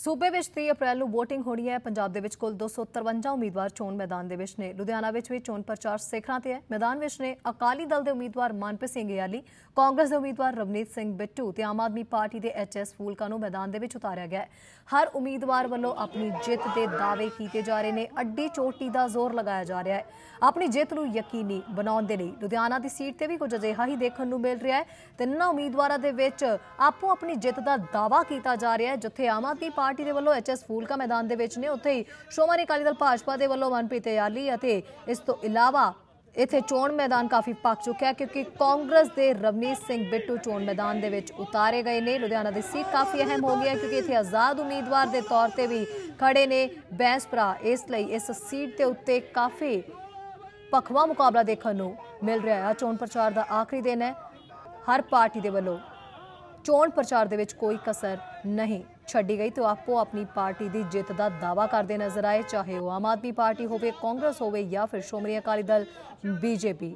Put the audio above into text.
ਸੂਬੇ ਵਿੱਚ 30 ਅਪ੍ਰੈਲ ਨੂੰ VOTING ਹੋਣੀ ਹੈ। ਪੰਜਾਬ ਦੇ ਵਿੱਚ ਕੁੱਲ 253 ਉਮੀਦਵਾਰ ਚੋਣ ਮੈਦਾਨ ਦੇ ਵਿੱਚ ਨੇ। ਲੁਧਿਆਣਾ ਵਿੱਚ ਵੀ ਚੋਣ ਪ੍ਰਚਾਰ ਸਿਖਰਾਂ ਤੇ ਹੈ। ਮੈਦਾਨ ਵਿੱਚ ਨੇ ਅਕਾਲੀ ਦਲ ਦੇ ਉਮੀਦਵਾਰ ਮਨਪ੍ਰੀਤ ਸਿੰਘ ਯਾਲੀ ਕਾਂਗਰਸ ਦੇ ਉਮੀਦਵਾਰ ਰਵਨੀਤ ਸਿੰਘ ਬਿੱਟੂ ਤੇ ਆਮ ਆਦਮੀ ਪਾਰਟੀ ਦੇ ਐਚਐਸ ਫੂਲਕਾ ਨੂੰ ਮੈਦਾਨ ਦੇ ਵਿੱਚ ਉਤਾਰਿਆ ਗਿਆ ਹੈ। ਹਰ ਉਮੀਦਵਾਰ ਵੱਲੋਂ ਆਪਣੀ ਜਿੱਤ ਦੇ ਦਾਅਵੇ ਕੀਤੇ ਜਾ ਰਹੇ ਨੇ। ਅੱਡੀ ਚੋਟੀ ਦਾ ਜ਼ੋਰ ਲਗਾਇਆ ਜਾ ਰਿਹਾ ਹੈ। ਆਪਣੀ ਜਿੱਤ ਨੂੰ ਯਕੀਨੀ ਬਣਾਉਣ ਦੇ ਲਈ ਲੁਧਿਆਣਾ ਦੀ ਸੀਟ ਤੇ ਵੀ ਕੁਝ ਅਜਿਹਾ ਹੀ ਦੇਖਣ ਨੂੰ ਮਿਲ ਰਿਹਾ ਹੈ। ਤਿੰਨਾਂ ਉਮੀਦਵਾਰਾਂ ਦੇ ਵਿੱਚ ਆਪੋ ਆਪਣੀ ਜਿੱਤ ਦਾ ਦਾਅਵਾ ਕੀਤਾ ਜਾ ਰਿਹਾ ਹੈ, ਜਿੱਥੇ ਆਮ ਆਦਮੀ ਪਾਰਟੀ ਦੇ ਵੱਲੋਂ ਐਚਐਸ ਫੂਲਕਾ ਮੈਦਾਨ ਦੇ ਵਿੱਚ ਨੇ। ਉੱਥੇ ਹੀ ਸ਼੍ਰੋਮਣੀ ਅਕਾਲੀ ਦਲ ਭਾਜਪਾ ਦੇ ਵੱਲੋਂ ਮਨਪ੍ਰੀਤ ਯਾਲੀ ਅਤੇ ਇਸ ਤੋਂ ਇਲਾਵਾ ਇੱਥੇ ਚੋਣ ਮੈਦਾਨ ਕਾਫੀ ਪੱਕ ਚੁੱਕਿਆ ਕਿਉਂਕਿ ਕਾਂਗਰਸ ਦੇ ਰਵਨੀਤ ਸਿੰਘ ਬਿੱਟੂ ਚੋਣ ਮੈਦਾਨ ਦੇ ਵਿੱਚ ਉਤਾਰੇ ਗਏ ਨੇ। ਲੁਧਿਆਣਾ ਦੀ ਸੀਟ ਕਾਫੀ ਅਹਿਮ ਹੋ ਗਈ ਹੈ ਕਿਉਂਕਿ ਇੱਥੇ ਆਜ਼ਾਦ ਉਮੀਦਵਾਰ ਦੇ ਤੌਰ ਤੇ ਵੀ ਖੜੇ ਨੇ ਬੈਂਸ ਭਰਾ। ਇਸ ਲਈ ਇਸ ਸੀਟ ਦੇ ਉੱਤੇ ਕਾਫੀ ਪਖਵਾ ਮੁਕਾਬਲਾ ਦੇਖਣ ਨੂੰ ਮਿਲ ਰਿਹਾ ਹੈ। ਚੋਣ ਪ੍ਰਚਾਰ ਦਾ ਆਖਰੀ ਦਿਨ ਹੈ। ਹਰ ਪਾਰਟੀ ਦੇ ਵੱਲੋਂ ਚੋਣ ਪ੍ਰਚਾਰ ਦੇ ਵਿੱਚ ਕੋਈ ਕਸਰ ਨਹੀਂ। ਛੱਡੀ ਗਈ ਤੇ ਆਪੋ ਆਪਣੀ ਪਾਰਟੀ ਦੀ ਜਿੱਤ ਦਾ ਦਾਵਾ ਕਰਦੇ ਨਜ਼ਰ ਆਏ, ਚਾਹੇ ਉਹ ਆਮ ਆਦਮੀ ਪਾਰਟੀ ਹੋਵੇ, ਕਾਂਗਰਸ ਹੋਵੇ ਜਾਂ ਫਿਰ ਸ਼੍ਰੋਮਣੀ ਅਕਾਲੀ ਦਲ, ਬੀਜੇਪੀ।